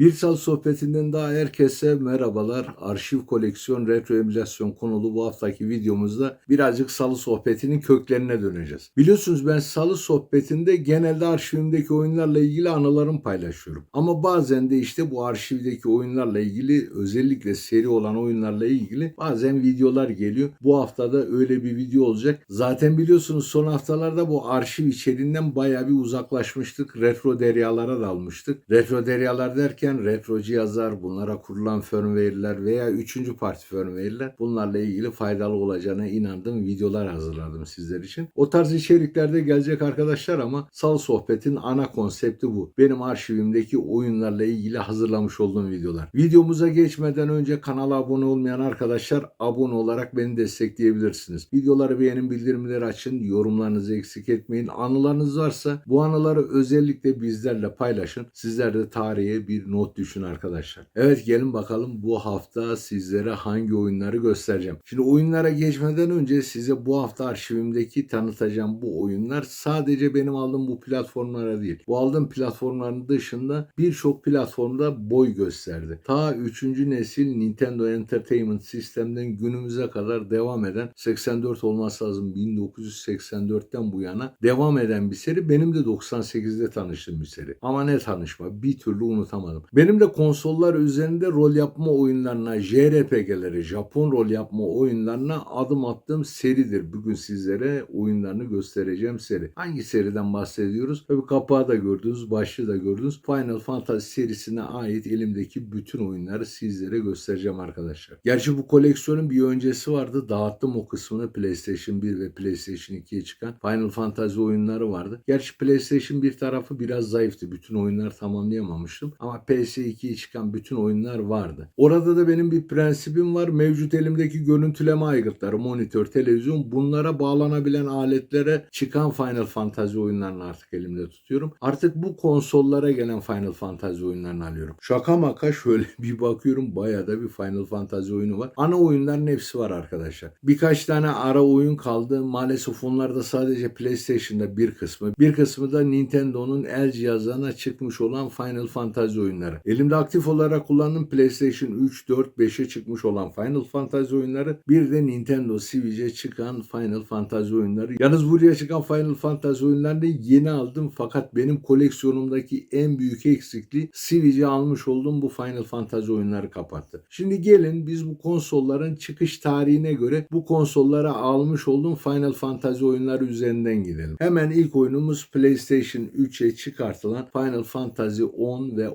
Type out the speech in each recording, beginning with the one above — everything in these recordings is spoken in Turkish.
Bir Sal Sohbetinden daha herkese merhabalar. Arşiv koleksiyon retro emülasyon konulu bu haftaki videomuzda birazcık Salı Sohbeti'nin köklerine döneceğiz. Biliyorsunuz ben Salı Sohbeti'nde genelde arşivimdeki oyunlarla ilgili anılarımı paylaşıyorum. Ama bazen de işte bu arşivdeki oyunlarla ilgili özellikle seri olan oyunlarla ilgili bazen videolar geliyor. Bu haftada öyle bir video olacak. Zaten biliyorsunuz son haftalarda bu arşiv içeriğinden bayağı bir uzaklaşmıştık. Retro deryalara dalmıştık. Retro deryalar derken retro cihazlar, bunlara kurulan firmware'ler veya üçüncü parti firmware'ler bunlarla ilgili faydalı olacağına inandığım videolar hazırladım sizler için. O tarz içeriklerde gelecek arkadaşlar ama Sal Sohbet'in ana konsepti bu. Benim arşivimdeki oyunlarla ilgili hazırlamış olduğum videolar. Videomuza geçmeden önce kanala abone olmayan arkadaşlar abone olarak beni destekleyebilirsiniz. Videoları beğenin, bildirimleri açın, yorumlarınızı eksik etmeyin. Anılarınız varsa bu anıları özellikle bizlerle paylaşın. Sizler de tarihe bir not düşün arkadaşlar. Evet gelin bakalım bu hafta sizlere hangi oyunları göstereceğim. Şimdi oyunlara geçmeden önce size bu hafta arşivimdeki tanıtacağım bu oyunlar sadece benim aldığım bu platformlara değil. Bu aldığım platformların dışında birçok platformda boy gösterdi. Ta 3. nesil Nintendo Entertainment System'den günümüze kadar devam eden 84 olması lazım 1984'ten bu yana devam eden bir seri. Benim de 98'de tanıştığım bir seri. Ama ne tanışma bir türlü unutamadım. Benim de konsollar üzerinde rol yapma oyunlarına, JRPG'lere, Japon rol yapma oyunlarına adım attığım seridir. Bugün sizlere oyunlarını göstereceğim seri. Hangi seriden bahsediyoruz? Tabii kapağı da gördünüz, başlığı da gördünüz. Final Fantasy serisine ait elimdeki bütün oyunları sizlere göstereceğim arkadaşlar. Gerçi bu koleksiyonun bir öncesi vardı. Dağıttım o kısmını PlayStation 1 ve PlayStation 2'ye çıkan Final Fantasy oyunları vardı. Gerçi PlayStation 1 tarafı biraz zayıftı. Bütün oyunlar tamamlayamamıştım. Ama PS2'ye çıkan bütün oyunlar vardı. Orada da benim bir prensibim var. Mevcut elimdeki görüntüleme aygıtları, monitör, televizyon bunlara bağlanabilen aletlere çıkan Final Fantasy oyunlarını artık elimde tutuyorum. Artık bu konsollara gelen Final Fantasy oyunlarını alıyorum. Şaka maka şöyle bir bakıyorum bayağı da bir Final Fantasy oyunu var. Ana oyunların hepsi var arkadaşlar. Birkaç tane ara oyun kaldı. Maalesef onlar da sadece PlayStation'da bir kısmı. Bir kısmı da Nintendo'nun el cihazlarına çıkmış olan Final Fantasy oyunları. Elimde aktif olarak kullandığım PlayStation 3, 4, 5'e çıkmış olan Final Fantasy oyunları. Bir de Nintendo Switch'e çıkan Final Fantasy oyunları. Yalnız buraya çıkan Final Fantasy oyunlarını yeni aldım. Fakat benim koleksiyonumdaki en büyük eksikliği Switch'e almış olduğum bu Final Fantasy oyunları kapattı. Şimdi gelin biz bu konsolların çıkış tarihine göre bu konsollara almış olduğum Final Fantasy oyunları üzerinden gidelim. Hemen ilk oyunumuz PlayStation 3'e çıkartılan Final Fantasy 10 ve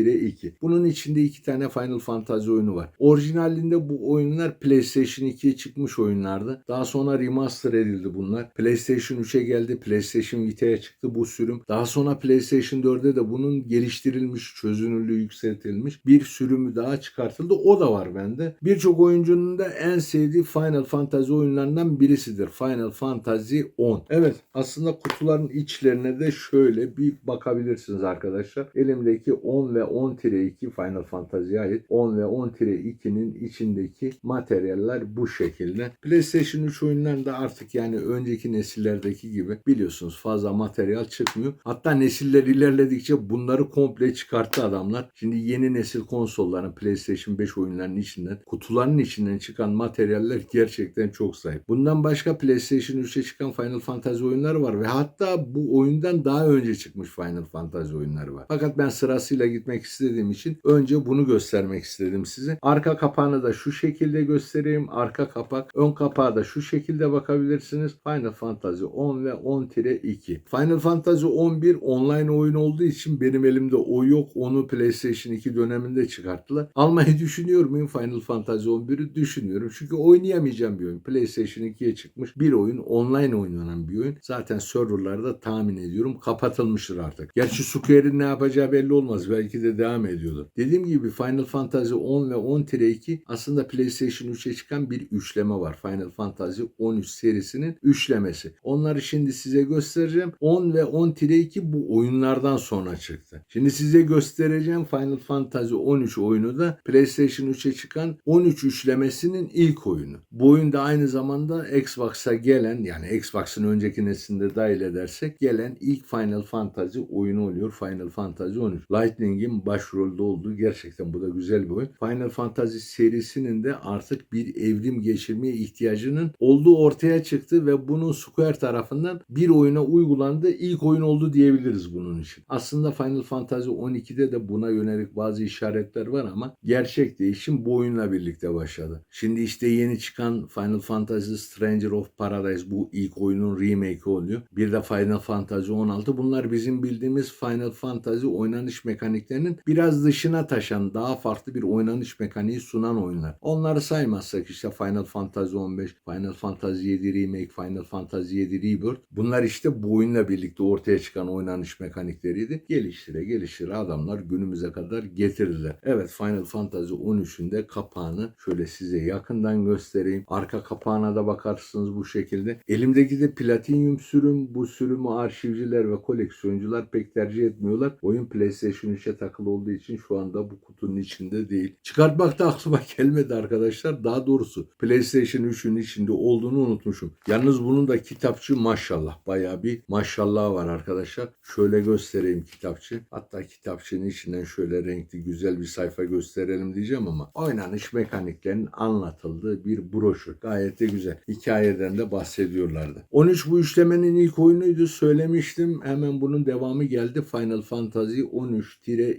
10-2. Bunun içinde iki tane Final Fantasy oyunu var. Orijinalinde bu oyunlar PlayStation 2'ye çıkmış oyunlardı. Daha sonra remaster edildi bunlar. PlayStation 3'e geldi. PlayStation Vita'ya çıktı bu sürüm. Daha sonra PlayStation 4'e de bunun geliştirilmiş, çözünürlüğü yükseltilmiş bir sürümü daha çıkartıldı. O da var bende. Birçok oyuncunun da en sevdiği Final Fantasy oyunlarından birisidir. Final Fantasy 10. Evet aslında kutuların içlerine de şöyle bir bakabilirsiniz arkadaşlar. Elimdeki 10 ve 10-2 Final Fantasy'ye ait 10 ve 10-2'nin içindeki materyaller bu şekilde. PlayStation 3 oyunlarında artık yani önceki nesillerdeki gibi biliyorsunuz fazla materyal çıkmıyor. Hatta nesiller ilerledikçe bunları komple çıkarttı adamlar. Şimdi yeni nesil konsolların PlayStation 5 oyunlarının içinden kutuların içinden çıkan materyaller gerçekten çok zayıf. Bundan başka PlayStation 3'e çıkan Final Fantasy oyunları var ve hatta bu oyundan daha önce çıkmış Final Fantasy oyunları var. Fakat ben sırasıyla gitmek istediğim için önce bunu göstermek istedim size. Arka kapağını da şu şekilde göstereyim. Arka kapak, ön kapağı da şu şekilde bakabilirsiniz. Final Fantasy 10 ve 10-2. Final Fantasy 11 online oyun olduğu için benim elimde o yok. Onu PlayStation 2 döneminde çıkarttılar. Almayı düşünüyor muyum Final Fantasy 11'i? Düşünüyorum. Çünkü oynayamayacağım bir oyun. PlayStation 2'ye çıkmış bir oyun. Online oynanan bir oyun. Zaten serverlarda tahmin ediyorum kapatılmıştır artık. Gerçi Square'in ne yapacağı belli olmaz. Belki de devam ediyordur. Dediğim gibi Final Fantasy 10 ve 10-2 aslında PlayStation 3'e çıkan bir üçleme var. Final Fantasy 13 serisinin üçlemesi. Onları şimdi size göstereceğim. 10 ve 10-2 bu oyunlardan sonra çıktı. Şimdi size göstereceğim Final Fantasy 13 oyunu da PlayStation 3'e çıkan 13 üçlemesinin ilk oyunu. Bu oyun da aynı zamanda Xbox'a gelen yani Xbox'ın önceki neslinde dahil edersek gelen ilk Final Fantasy oyunu oluyor. Final Fantasy 13. Lightning'in Drake'in başrolde olduğu gerçekten bu da güzel bir oyun. Final Fantasy serisinin de artık bir evrim geçirmeye ihtiyacının olduğu ortaya çıktı ve bunun Square tarafından bir oyuna uygulandığı ilk oyun oldu diyebiliriz bunun için. Aslında Final Fantasy 12'de de buna yönelik bazı işaretler var ama gerçek değişim bu oyunla birlikte başladı. Şimdi işte yeni çıkan Final Fantasy Stranger of Paradise bu ilk oyunun remake oluyor. Bir de Final Fantasy 16. Bunlar bizim bildiğimiz Final Fantasy oynanış mekaniklerinin biraz dışına taşan, daha farklı bir oynanış mekaniği sunan oyunlar. Onları saymazsak işte Final Fantasy 15, Final Fantasy 7 Remake, Final Fantasy 7 Rebirth. Bunlar işte bu oyunla birlikte ortaya çıkan oynanış mekanikleriydi. Geliştire geliştire adamlar günümüze kadar getirdiler. Evet Final Fantasy 13'ün de kapağını şöyle size yakından göstereyim. Arka kapağına da bakarsınız bu şekilde. Elimdeki de platinyum sürüm. Bu sürümü arşivciler ve koleksiyoncular pek tercih etmiyorlar. Oyun PlayStation 3'e takılı olduğu için şu anda bu kutunun içinde değil. Çıkartmak da aklıma gelmedi arkadaşlar. Daha doğrusu PlayStation 3'ün içinde olduğunu unutmuşum. Yalnız bunun da kitapçı maşallah. Bayağı bir maşallah var arkadaşlar. Şöyle göstereyim kitapçı. Hatta kitapçının içinden şöyle renkli güzel bir sayfa gösterelim diyeceğim ama oynanış mekaniklerinin anlatıldığı bir broşür. Gayet de güzel. Hikayeden de bahsediyorlardı. 13 bu işlemenin ilk oyunuydu. Söylemiştim. Hemen bunun devamı geldi. Final Fantasy 13-2.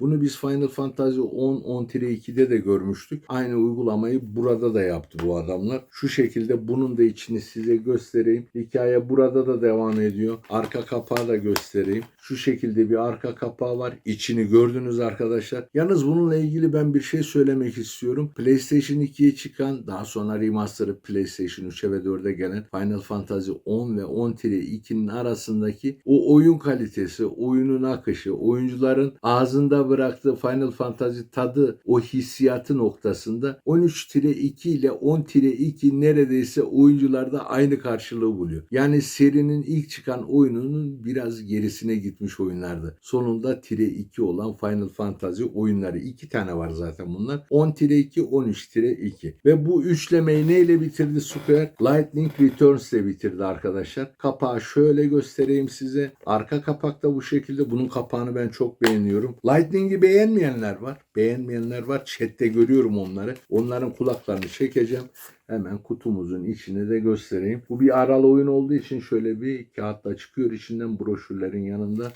Bunu biz Final Fantasy 10-10-2'de de görmüştük. Aynı uygulamayı burada da yaptı bu adamlar. Şu şekilde bunun da içini size göstereyim. Hikaye burada da devam ediyor. Arka kapağı da göstereyim. Şu şekilde bir arka kapağı var. İçini gördünüz arkadaşlar. Yalnız bununla ilgili ben bir şey söylemek istiyorum. PlayStation 2'ye çıkan daha sonra remasterı PlayStation 3'e ve 4'e gelen Final Fantasy 10 ve 10-2'nin arasındaki o oyun kalitesi, oyunun akışı, oyuncuların ağzında bıraktığı Final Fantasy tadı, o hissiyatı noktasında 13-2 ile 10-2 neredeyse oyuncularda aynı karşılığı buluyor. Yani serinin ilk çıkan oyununun biraz gerisine gitmiş oyunlardı. Sonunda tire 2 olan Final Fantasy oyunları. iki tane var zaten bunlar. 10-2, 13-2. Ve bu üçlemeyi neyle bitirdi Square? Lightning Returns ile bitirdi arkadaşlar. Kapağı şöyle göstereyim size. Arka kapak da bu şekilde. Bunun kapağını ben çok beğeniyorum. Lightning'i beğenmeyenler var. Beğenmeyenler var. Chat'te görüyorum onları. Onların kulaklarını çekeceğim. Hemen kutumuzun içine de göstereyim. Bu bir aralı oyun olduğu için şöyle bir kağıtla çıkıyor. İçinden broşürlerin yanında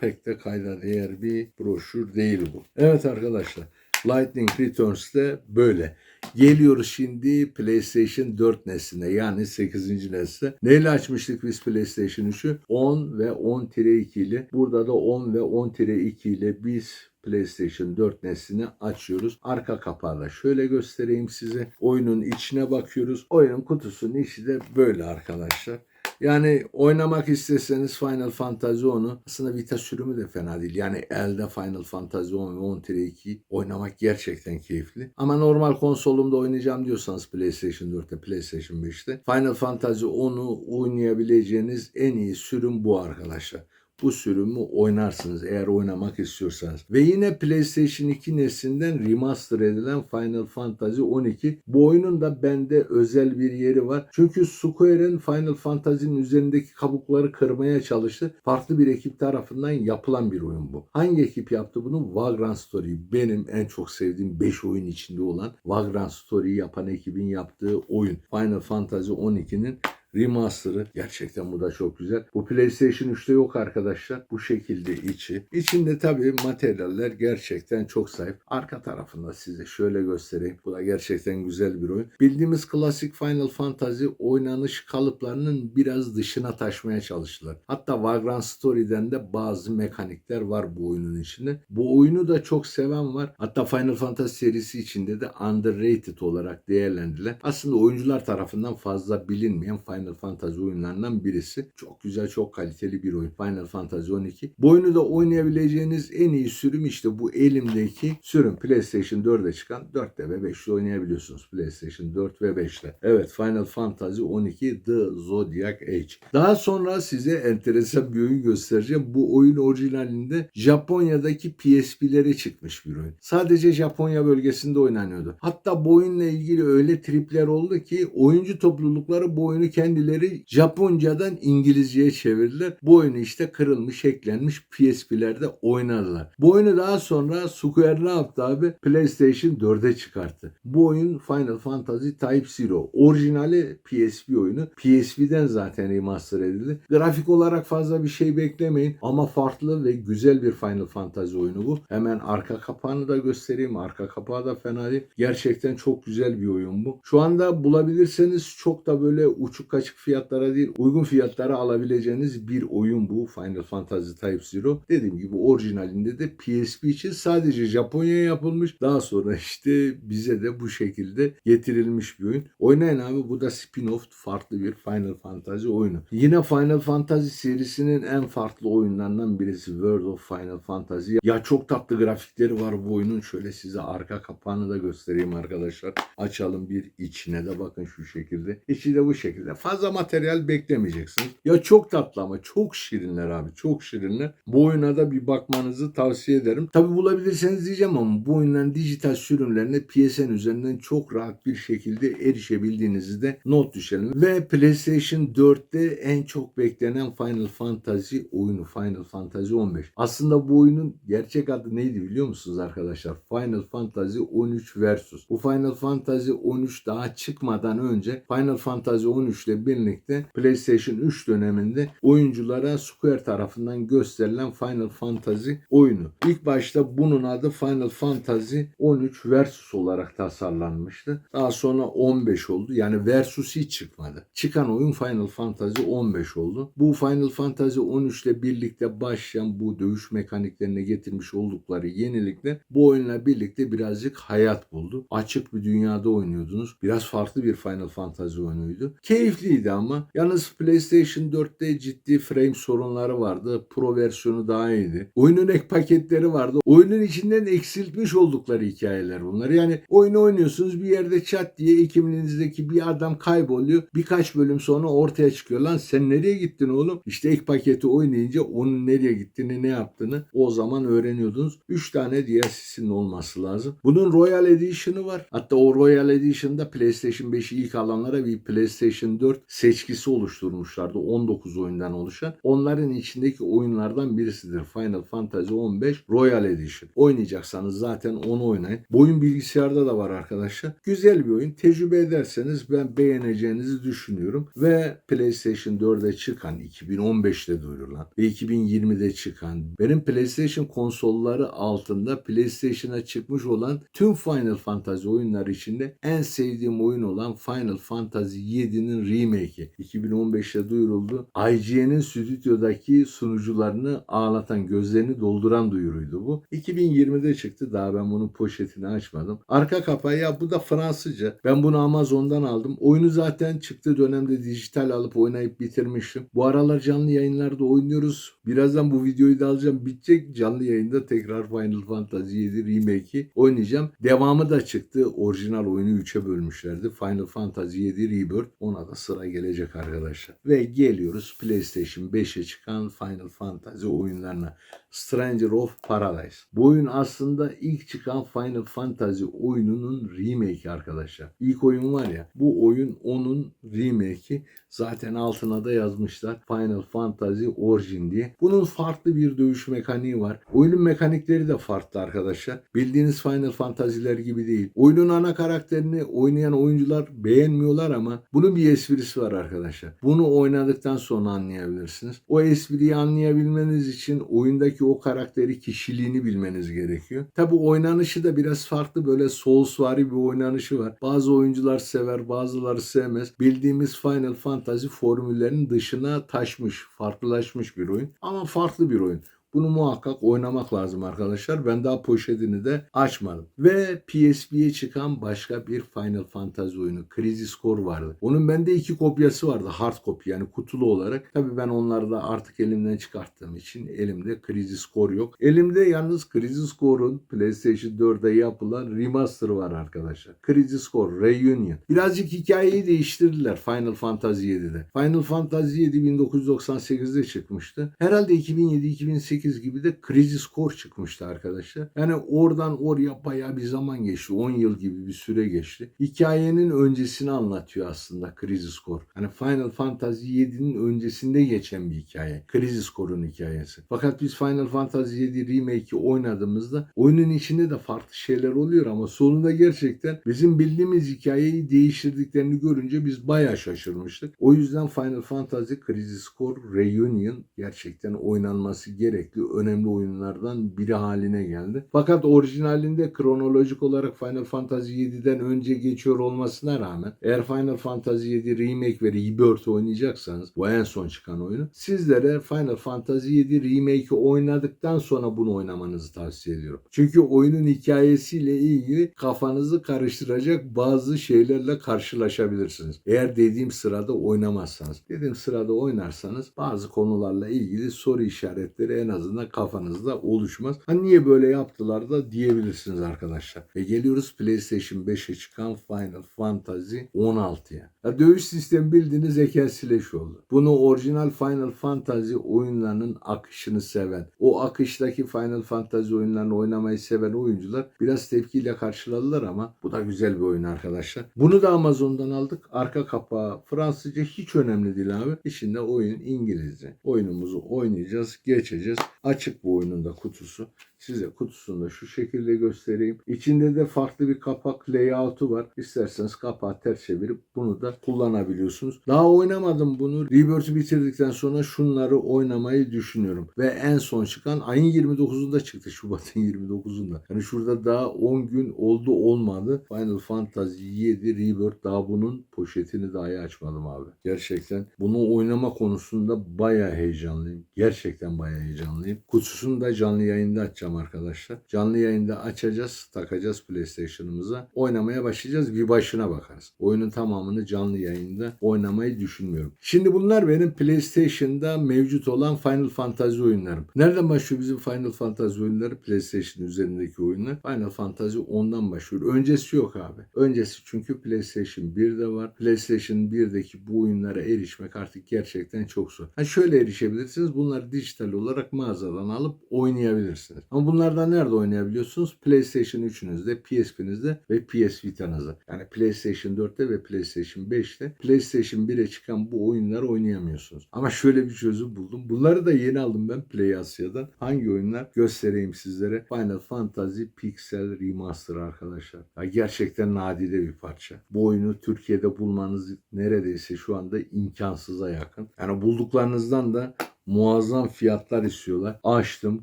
pek de kayda değer bir broşür değil bu. Evet arkadaşlar. Lightning Returns de böyle. Geliyoruz şimdi PlayStation 4 nesline yani 8. nesle. Neyle açmıştık biz PlayStation 3'ü? 10 ve 10-2 ile. Burada da 10 ve 10-2 ile biz PlayStation 4 neslini açıyoruz. Arka kapağı da şöyle göstereyim size. Oyunun içine bakıyoruz. Oyunun kutusunun içi de böyle arkadaşlar. Yani oynamak isteseniz Final Fantasy 10'u aslında Vita sürümü de fena değil. Yani elde Final Fantasy 10 ve 10-2 oynamak gerçekten keyifli. Ama normal konsolumda oynayacağım diyorsanız PlayStation 4'te, PlayStation 5'te Final Fantasy 10'u oynayabileceğiniz en iyi sürüm bu arkadaşlar bu sürümü oynarsınız eğer oynamak istiyorsanız. Ve yine PlayStation 2 neslinden remaster edilen Final Fantasy 12. Bu oyunun da bende özel bir yeri var. Çünkü Square'in Final Fantasy'nin üzerindeki kabukları kırmaya çalıştı. Farklı bir ekip tarafından yapılan bir oyun bu. Hangi ekip yaptı bunu? Vagrant Story. Benim en çok sevdiğim 5 oyun içinde olan Vagrant Story'yi yapan ekibin yaptığı oyun. Final Fantasy 12'nin remaster'ı. Gerçekten bu da çok güzel. Bu PlayStation 3'te yok arkadaşlar. Bu şekilde içi. İçinde tabii materyaller gerçekten çok zayıf. Arka tarafında size şöyle göstereyim. Bu da gerçekten güzel bir oyun. Bildiğimiz klasik Final Fantasy oynanış kalıplarının biraz dışına taşmaya çalıştılar. Hatta Vagrant Story'den de bazı mekanikler var bu oyunun içinde. Bu oyunu da çok seven var. Hatta Final Fantasy serisi içinde de underrated olarak değerlendirilen aslında oyuncular tarafından fazla bilinmeyen Final Final Fantasy oyunlarından birisi. Çok güzel, çok kaliteli bir oyun. Final Fantasy 12. Bu da oynayabileceğiniz en iyi sürüm işte bu elimdeki sürüm. PlayStation 4'e çıkan 4'te ve 5'te oynayabiliyorsunuz. PlayStation 4 ve 5'te. Evet Final Fantasy 12 The Zodiac Age. Daha sonra size enteresan bir oyun göstereceğim. Bu oyun orijinalinde Japonya'daki PSP'lere çıkmış bir oyun. Sadece Japonya bölgesinde oynanıyordu. Hatta bu oyunla ilgili öyle tripler oldu ki oyuncu toplulukları bu oyunu kendi kendileri Japoncadan İngilizceye çevirdiler. Bu oyunu işte kırılmış, eklenmiş PSP'lerde oynadılar. Bu oyunu daha sonra Square ne yaptı abi? PlayStation 4'e çıkarttı. Bu oyun Final Fantasy Type Zero. Orijinali PSP oyunu. PSP'den zaten remaster edildi. Grafik olarak fazla bir şey beklemeyin ama farklı ve güzel bir Final Fantasy oyunu bu. Hemen arka kapağını da göstereyim. Arka kapağı da fena değil. Gerçekten çok güzel bir oyun bu. Şu anda bulabilirseniz çok da böyle uçuk kaçık fiyatlara değil uygun fiyatlara alabileceğiniz bir oyun bu Final Fantasy Type Zero. Dediğim gibi orijinalinde de PSP için sadece Japonya'ya yapılmış. Daha sonra işte bize de bu şekilde getirilmiş bir oyun. Oynayın abi bu da spin-off farklı bir Final Fantasy oyunu. Yine Final Fantasy serisinin en farklı oyunlarından birisi World of Final Fantasy. Ya çok tatlı grafikleri var bu oyunun. Şöyle size arka kapağını da göstereyim arkadaşlar. Açalım bir içine de bakın şu şekilde. İçi de bu şekilde. Fazla materyal beklemeyeceksiniz. Ya çok tatlı ama çok şirinler abi. Çok şirinler. Bu oyuna da bir bakmanızı tavsiye ederim. Tabi bulabilirseniz diyeceğim ama bu oyunların dijital sürümlerine PSN üzerinden çok rahat bir şekilde erişebildiğinizi de not düşelim. Ve PlayStation 4'te en çok beklenen Final Fantasy oyunu Final Fantasy 15. Aslında bu oyunun gerçek adı neydi biliyor musunuz arkadaşlar? Final Fantasy 13 Versus. Bu Final Fantasy 13 daha çıkmadan önce Final Fantasy 13 ile birlikte PlayStation 3 döneminde oyunculara Square tarafından gösterilen Final Fantasy oyunu. İlk başta bunun adı Final Fantasy 13 Versus olarak tasarlanmıştı. Daha sonra 15 oldu. Yani Versus hiç çıkmadı. Çıkan oyun Final Fantasy 15 oldu. Bu Final Fantasy 13 ile birlikte başlayan bu dövüş mekaniklerine getirmiş oldukları yenilikle bu oyunla birlikte birazcık hayat buldu. Açık bir dünyada oynuyordunuz. Biraz farklı bir Final Fantasy oyunuydu. Keyifliydi ama. Yalnız PlayStation 4'te ciddi frame sorunları vardı. Pro versiyonu daha iyiydi. Oyunun ek paketleri vardı. Oyunun içinden eksiltmiş oldukları hikayeler bunlar. Yani oyunu oynuyorsunuz bir yerde çat diye ekibinizdeki bir adam kayboluyor. Birkaç bölüm sonra ortaya çıkıyor. Lan sen nereye gittin oğlum? İşte ek paketi oynayınca onun nereye gittiğini ne yaptığını o zaman öğreniyordunuz. 3 tane DLC'sinin olması lazım. Bunun Royal Edition'ı var. Hatta o Royal Edition'da PlayStation 5'i ilk alanlara bir PlayStation 4 seçkisi oluşturmuşlardı. 19 oyundan oluşan. Onların içindeki oyunlardan birisidir. Final Fantasy 15 Royal Edition. Oynayacaksanız zaten onu oynayın. Bu oyun bilgisayarda da var arkadaşlar. Güzel bir oyun. Tecrübe ederseniz ben beğeneceğinizi düşünüyorum. Ve PlayStation 4'e çıkan 2015'te duyurulan ve 2020'de çıkan benim PlayStation konsolları altında PlayStation'a çıkmış olan tüm Final Fantasy oyunları içinde en sevdiğim oyun olan Final Fantasy 7'nin remake'i 2015'te duyuruldu. IGN'in stüdyodaki sunucularını ağlatan, gözlerini dolduran duyuruydu bu. 2020'de çıktı. Daha ben bunun poşetini açmadım. Arka kapağı ya bu da Fransızca. Ben bunu Amazon'dan aldım. Oyunu zaten çıktığı dönemde dijital alıp oynayıp bitirmiştim. Bu aralar canlı yayınlarda oynuyoruz. Birazdan bu videoyu da alacağım. Bitecek canlı yayında tekrar Final Fantasy 7 Remake'i oynayacağım. Devamı da çıktı. Orijinal oyunu 3'e bölmüşlerdi. Final Fantasy 7 Rebirth. Ona da sıra gelecek arkadaşlar. Ve geliyoruz PlayStation 5'e çıkan Final Fantasy oyunlarına. Stranger of Paradise. Bu oyun aslında ilk çıkan Final Fantasy oyununun remake'i arkadaşlar. İlk oyun var ya bu oyun onun remake'i. Zaten altına da yazmışlar Final Fantasy Origin diye. Bunun farklı bir dövüş mekaniği var. Oyunun mekanikleri de farklı arkadaşlar. Bildiğiniz Final Fantasy'ler gibi değil. Oyunun ana karakterini oynayan oyuncular beğenmiyorlar ama bunun bir esprisi var arkadaşlar. Bunu oynadıktan sonra anlayabilirsiniz. O espriyi anlayabilmeniz için oyundaki o karakteri kişiliğini bilmeniz gerekiyor. Tabi oynanışı da biraz farklı böyle Soulsvari bir oynanışı var. Bazı oyuncular sever bazıları sevmez. Bildiğimiz Final Fantasy formüllerinin dışına taşmış, farklılaşmış bir oyun. Ama farklı bir oyun. Bunu muhakkak oynamak lazım arkadaşlar. Ben daha poşetini de açmadım. Ve PSP'ye çıkan başka bir Final Fantasy oyunu Crisis Core vardı. Onun bende iki kopyası vardı. Hard copy yani kutulu olarak. Tabii ben onları da artık elimden çıkarttığım için elimde Crisis Core yok. Elimde yalnız Crisis Core'un PlayStation 4'e yapılan remaster var arkadaşlar. Crisis Core Reunion. Birazcık hikayeyi değiştirdiler Final Fantasy 7'de. Final Fantasy 7 1998'de çıkmıştı. Herhalde 2007-2008 8 gibi de Crisis Core çıkmıştı arkadaşlar. Yani oradan oraya bayağı bir zaman geçti. 10 yıl gibi bir süre geçti. Hikayenin öncesini anlatıyor aslında Crisis Core. Hani Final Fantasy 7'nin öncesinde geçen bir hikaye. Crisis Core'un hikayesi. Fakat biz Final Fantasy 7 Remake'i oynadığımızda oyunun içinde de farklı şeyler oluyor ama sonunda gerçekten bizim bildiğimiz hikayeyi değiştirdiklerini görünce biz bayağı şaşırmıştık. O yüzden Final Fantasy Crisis Core Reunion gerçekten oynanması gerekli önemli oyunlardan biri haline geldi. Fakat orijinalinde kronolojik olarak Final Fantasy 7'den önce geçiyor olmasına rağmen eğer Final Fantasy 7 Remake ve Rebirth oynayacaksanız bu en son çıkan oyunu sizlere Final Fantasy 7 Remake'i oynadıktan sonra bunu oynamanızı tavsiye ediyorum. Çünkü oyunun hikayesiyle ilgili kafanızı karıştıracak bazı şeylerle karşılaşabilirsiniz. Eğer dediğim sırada oynamazsanız. Dediğim sırada oynarsanız bazı konularla ilgili soru işaretleri en azından kafanızda oluşmaz. Ha niye böyle yaptılar da diyebilirsiniz arkadaşlar. Ve geliyoruz PlayStation 5'e çıkan Final Fantasy 16'ya. Ya dövüş sistemi bildiğiniz Slash oldu. Bunu orijinal Final Fantasy oyunlarının akışını seven, o akıştaki Final Fantasy oyunlarını oynamayı seven oyuncular biraz tepkiyle karşıladılar ama bu da güzel bir oyun arkadaşlar. Bunu da Amazon'dan aldık. Arka kapağı Fransızca hiç önemli değil abi. İçinde oyun İngilizce. Oyunumuzu oynayacağız, geçeceğiz. Açık bu oyunun da kutusu. Size kutusunu da şu şekilde göstereyim. İçinde de farklı bir kapak layout'u var. İsterseniz kapağı ters çevirip bunu da kullanabiliyorsunuz. Daha oynamadım bunu. Rebirth'ü bitirdikten sonra şunları oynamayı düşünüyorum. Ve en son çıkan ayın 29'unda çıktı. Şubat'ın 29'unda. Yani şurada daha 10 gün oldu olmadı. Final Fantasy 7 Rebirth daha bunun poşetini dahi açmadım abi. Gerçekten bunu oynama konusunda bayağı heyecanlıyım. Gerçekten bayağı heyecanlıyım. Kutusunu da canlı yayında açacağım arkadaşlar. Canlı yayında açacağız, takacağız PlayStation'ımıza. Oynamaya başlayacağız. Bir başına bakarız. Oyunun tamamını canlı yayında oynamayı düşünmüyorum. Şimdi bunlar benim PlayStation'da mevcut olan Final Fantasy oyunlarım. Nereden başlıyor bizim Final Fantasy oyunları? PlayStation üzerindeki oyunlar. Final Fantasy 10'dan başlıyor. Öncesi yok abi. Öncesi çünkü PlayStation 1'de var. PlayStation 1'deki bu oyunlara erişmek artık gerçekten çok zor. Ha şöyle erişebilirsiniz. Bunları dijital olarak mağazadan alıp oynayabilirsiniz. Ama bunlardan nerede oynayabiliyorsunuz? PlayStation 3'ünüzde, PSP'nizde ve PS Vita'nızda. Yani PlayStation 4'te ve PlayStation 5'te PlayStation 1'e çıkan bu oyunları oynayamıyorsunuz. Ama şöyle bir çözüm buldum. Bunları da yeni aldım ben Play Asya'dan. Hangi oyunlar? Göstereyim sizlere. Final Fantasy Pixel Remaster arkadaşlar. Ya gerçekten nadide bir parça. Bu oyunu Türkiye'de bulmanız neredeyse şu anda imkansıza yakın. Yani bulduklarınızdan da muazzam fiyatlar istiyorlar. Açtım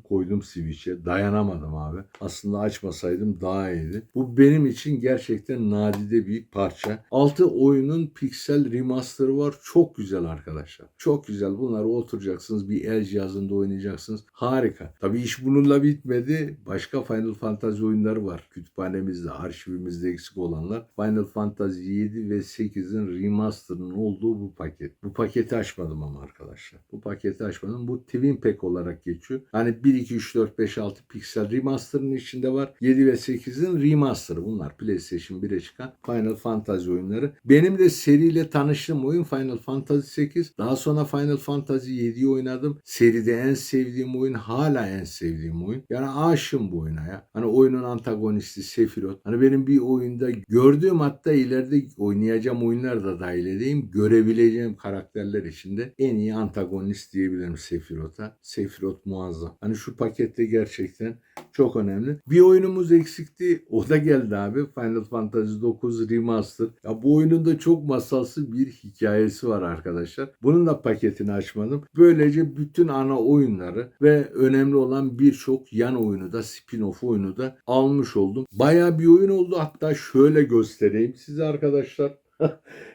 koydum Switch'e dayanamadım abi. Aslında açmasaydım daha iyiydi. Bu benim için gerçekten nadide bir parça. Altı oyunun piksel remaster'ı var. Çok güzel arkadaşlar. Çok güzel. Bunları oturacaksınız bir el cihazında oynayacaksınız. Harika. Tabii iş bununla bitmedi. Başka Final Fantasy oyunları var. Kütüphanemizde, arşivimizde eksik olanlar. Final Fantasy 7 ve 8'in remaster'ının olduğu bu paket. Bu paketi açmadım ama arkadaşlar. Bu paketi açmadım. Bu Twin Pack olarak geçiyor. Hani 1, 2, 3, 4, 5, 6 piksel remaster'ın içinde var. 7 ve 8'in remaster'ı. Bunlar PlayStation 1'e çıkan Final Fantasy oyunları. Benim de seriyle tanıştığım oyun Final Fantasy 8. Daha sonra Final Fantasy 7'yi oynadım. Seride en sevdiğim oyun hala en sevdiğim oyun. Yani aşığım bu oyuna ya. Hani oyunun antagonisti Sephiroth. Hani benim bir oyunda gördüğüm hatta ileride oynayacağım oyunlar da dahil edeyim. Görebileceğim karakterler içinde en iyi antagonist diyebilirim Sephiroth'a. Sephiroth muazzam. Hani şu pakette gerçekten çok önemli. Bir oyunumuz eksikti. O da geldi abi. Final Fantasy 9 Remaster. Ya bu oyunun da çok masalsı bir hikayesi var arkadaşlar. Bunun da paketini açmadım. Böylece bütün ana oyunları ve önemli olan birçok yan oyunu da spin-off oyunu da almış oldum. Baya bir oyun oldu. Hatta şöyle göstereyim size arkadaşlar.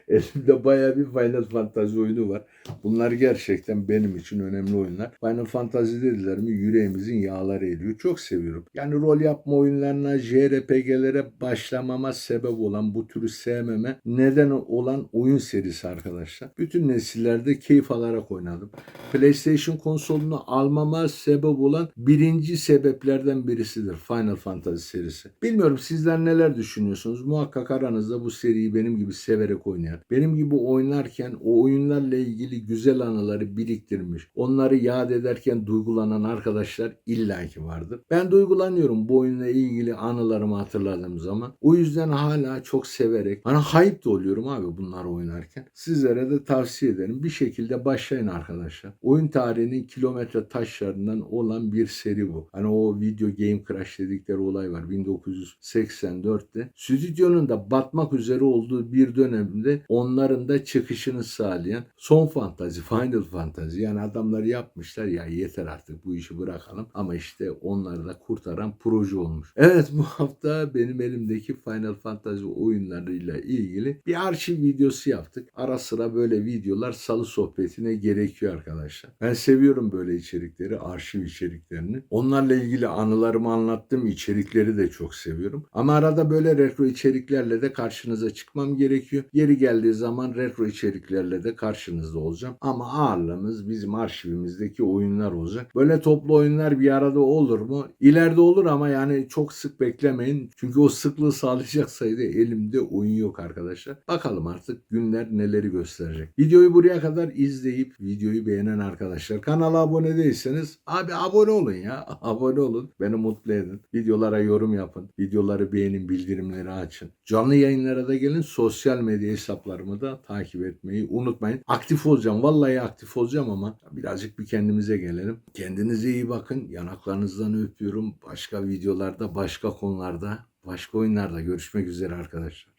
Elimde bayağı bir Final Fantasy oyunu var. Bunlar gerçekten benim için önemli oyunlar. Final Fantasy dediler mi yüreğimizin yağları eriyor. Çok seviyorum. Yani rol yapma oyunlarına, JRPG'lere başlamama sebep olan, bu türü sevmeme neden olan oyun serisi arkadaşlar. Bütün nesillerde keyif alarak oynadım. PlayStation konsolunu almama sebep olan birinci sebeplerden birisidir Final Fantasy serisi. Bilmiyorum sizler neler düşünüyorsunuz? Muhakkak aranızda bu seriyi benim gibi severek oynayan, benim gibi oynarken o oyunlarla ilgili güzel anıları biriktirmiş. Onları yad ederken duygulanan arkadaşlar illaki vardır. Ben duygulanıyorum bu oyunla ilgili anılarımı hatırladığım zaman. O yüzden hala çok severek, hani hype de oluyorum abi bunları oynarken. Sizlere de tavsiye ederim. Bir şekilde başlayın arkadaşlar. Oyun tarihinin kilometre taşlarından olan bir seri bu. Hani o video game crash dedikleri olay var 1984'te. Stüdyonun da batmak üzere olduğu bir dönemde onların da çıkışını sağlayan son fantazi, Final Fantasy. Yani adamları yapmışlar ya yeter artık bu işi bırakalım. Ama işte onları da kurtaran proje olmuş. Evet bu hafta benim elimdeki Final Fantasy oyunlarıyla ilgili bir arşiv videosu yaptık. Ara sıra böyle videolar salı sohbetine gerekiyor arkadaşlar. Ben seviyorum böyle içerikleri, arşiv içeriklerini. Onlarla ilgili anılarımı anlattım, içerikleri de çok seviyorum. Ama arada böyle retro içeriklerle de karşınıza çıkmam gerekiyor. Yeri geldiği zaman retro içeriklerle de karşınızda olacağım. Ama ağırlığımız bizim arşivimizdeki oyunlar olacak. Böyle toplu oyunlar bir arada olur mu? İleride olur ama yani çok sık beklemeyin. Çünkü o sıklığı sağlayacak sayıda elimde oyun yok arkadaşlar. Bakalım artık günler neleri gösterecek. Videoyu buraya kadar izleyip videoyu beğenen arkadaşlar kanala abone değilseniz abi abone olun ya. Abone olun. Beni mutlu edin. Videolara yorum yapın. Videoları beğenin, bildirimleri açın. Canlı yayınlara da gelin. Sosyal medya hesaplarımı da takip etmeyi unutmayın. Aktif olacağım. Vallahi aktif olacağım ama birazcık bir kendimize gelelim. Kendinize iyi bakın. Yanaklarınızdan öpüyorum. Başka videolarda, başka konularda, başka oyunlarda görüşmek üzere arkadaşlar.